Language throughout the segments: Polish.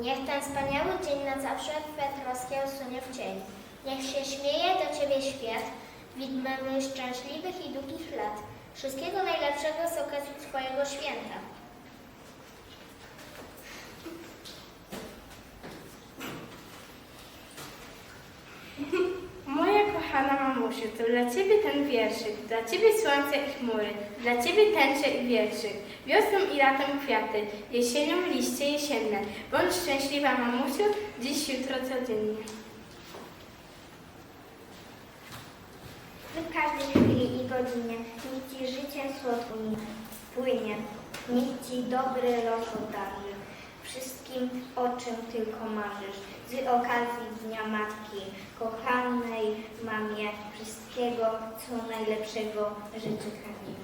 Niech ten wspaniały dzień na zawsze Twe troski usunie w cień. Niech się śmieje do Ciebie świat, widmemy szczęśliwych i długich lat. Wszystkiego najlepszego z okazji Twojego święta. Moja kochana mamusiu, to dla Ciebie ten wierszyk, dla Ciebie słońce i chmury, dla Ciebie tęcze i wierszyk, wiosną i latem kwiaty, jesienią liście jesienne. Bądź szczęśliwa mamusiu, dziś, jutro, codziennie. W każdej chwili i godzinie niech Ci życie słodko płynie, niech Ci dobry los obdarzy wszystkim, o czym tylko marzysz. Z okazji Dnia Matki, kochanej mamie, wszystkiego, co najlepszego życzę Hani.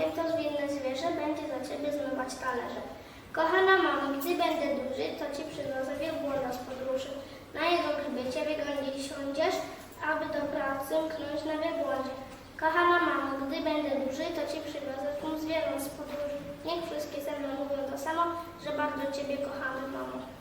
Ogonem to zwinne zwierzę będzie za Ciebie zmywać talerze. Kochana mamo, gdy będę duży, to Ci przywiozę wielbłąda z podróży. Na jego grzbiecie wyglądzie siądziesz, aby do pracy mknąć na wielbłądzie. Kochana mamo, gdy będę duży, to Ci przywiozę tłum zwierząt z podróży. Niech wszystkie ze mną mówią to samo, że bardzo Ciebie kochamy, mamo.